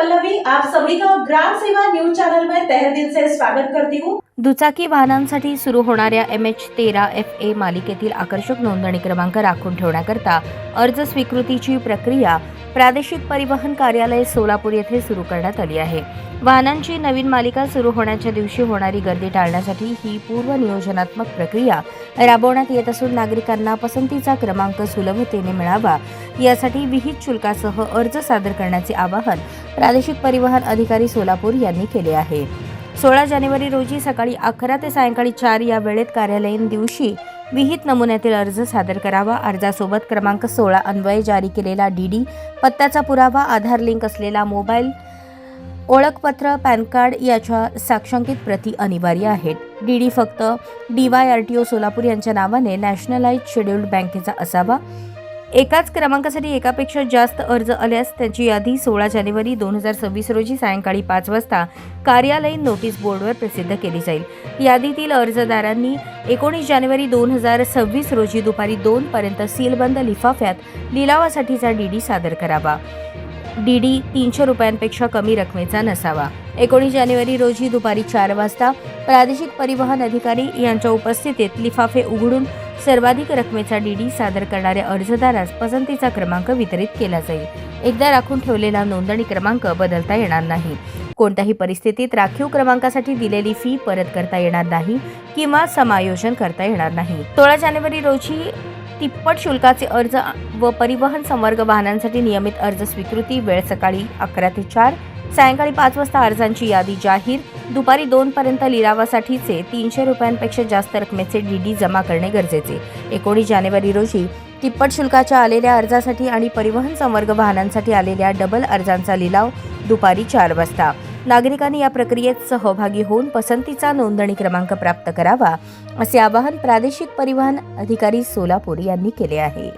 पल्लवी आप सभी का ग्राम सेवा न्यूज चैनल में तहे दिल से स्वागत करती हूँ। दुचाकी वाहनांसाठी सुरू होणाऱ्या एम एच तेरा एफ ए मालिकेतील आकर्षक नोंदणी क्रमांक राखून ठेवण्याकरता अर्ज स्वीकृतीची प्रक्रिया प्रादेशिक परिवहन कार्यालय सोलापूर येथे सुरू करण्यात आली आहे. वाहनांची नवीन मालिका सुरू होण्याच्या दिवशी होणारी गर्दी टाळण्यासाठी ही पूर्वनियोजनात्मक प्रक्रिया राबवण्यात येत असून नागरिकांना पसंतीचा क्रमांक सुलभतेने मिळावा यासाठी विहित शुल्कासह अर्ज सादर करण्याचे आवाहन प्रादेशिक परिवहन अधिकारी सोलापूर यांनी केले आहे. सोळा जानेवारी रोजी सकाळी अकरा ते सायंकाळी चार या वेळेत कार्यालयीन दिवशी विहित नमुन्यातील अर्ज सादर करावा. अर्जासोबत क्रमांक सोळा अन्वये जारी केलेला डी डी पत्त्याचा पुरावा आधार लिंक असलेला मोबाईल ओळखपत्र पॅन कार्ड याच्या साक्षांकित प्रती अनिवार्य आहेत. डी डी फक्त D Y R T O Solapur यांच्या नावाने नॅशनलाइज शेड्युल्ड बँकेचा असावा. एकाच क्रमांकासाठी एकापेक्षा जास्त अर्ज आल्यास त्याची यादी सोळा जानेवारी दोन हजार सव्वीस रोजी सायंकाळी पाच वाजता कार्यालयीन नोटीस बोर्डवर प्रसिद्ध केली जाईल. यादीतील अर्जदारांनी एकोणीस जानेवारी दोन हजार सव्वीस रोजी दुपारी दोन पर्यंत सीलबंद लिफाफ्यात लिलावासाठीचा डीडी सादर करावा. डीडी तीनशे रुपयांपेक्षा कमी रकमेचा नसावा. एकोणीस जानेवारी रोजी दुपारी चार वाजता प्रादेशिक परिवहन अधिकारी यांच्या उपस्थितीत लिफाफे उघडून सर्वाधिक रकमेचा डीडी सादर करणाऱ्या अर्जदारास पसंतीचा क्रमांक वितरित केला जाईल. एकदा राखून ठेवलेला नोंदणी क्रमांक बदलता येणार नाही. कोणत्याही परिस्थितीत राखीव क्रमांकासाठी दिलेली फी परत करता येणार नाही किंवा समायोजन करता येणार नाही. सोळा जानेवारी रोजी तिप्पट शुल्काचे अर्ज व परिवहन संवर्ग वाहनांसाठी नियमित अर्ज स्वीकृती वेळ सकाळी अकरा ते चार सायंकाळी पाच वाजता अर्जांची यादी जाहीर. दुपारी दोनपर्यंत लिलावासाठीचे तीनशे रुपयांपेक्षा जास्त रकमेचे डीडी जमा करणे गरजेचे. एकोणीस जानेवारी रोजी तिप्पट शुल्काच्या आलेल्या अर्जासाठी आणि परिवहन संवर्ग वाहनांसाठी आलेल्या डबल अर्जांचा लिलाव दुपारी चार वाजता. नागरिकांनी या प्रक्रियेत सहभागी होऊन पसंतीचा नोंदणी क्रमांक प्राप्त करावा असे आवाहन प्रादेशिक परिवहन अधिकारी सोलापूर यांनी केले आहे.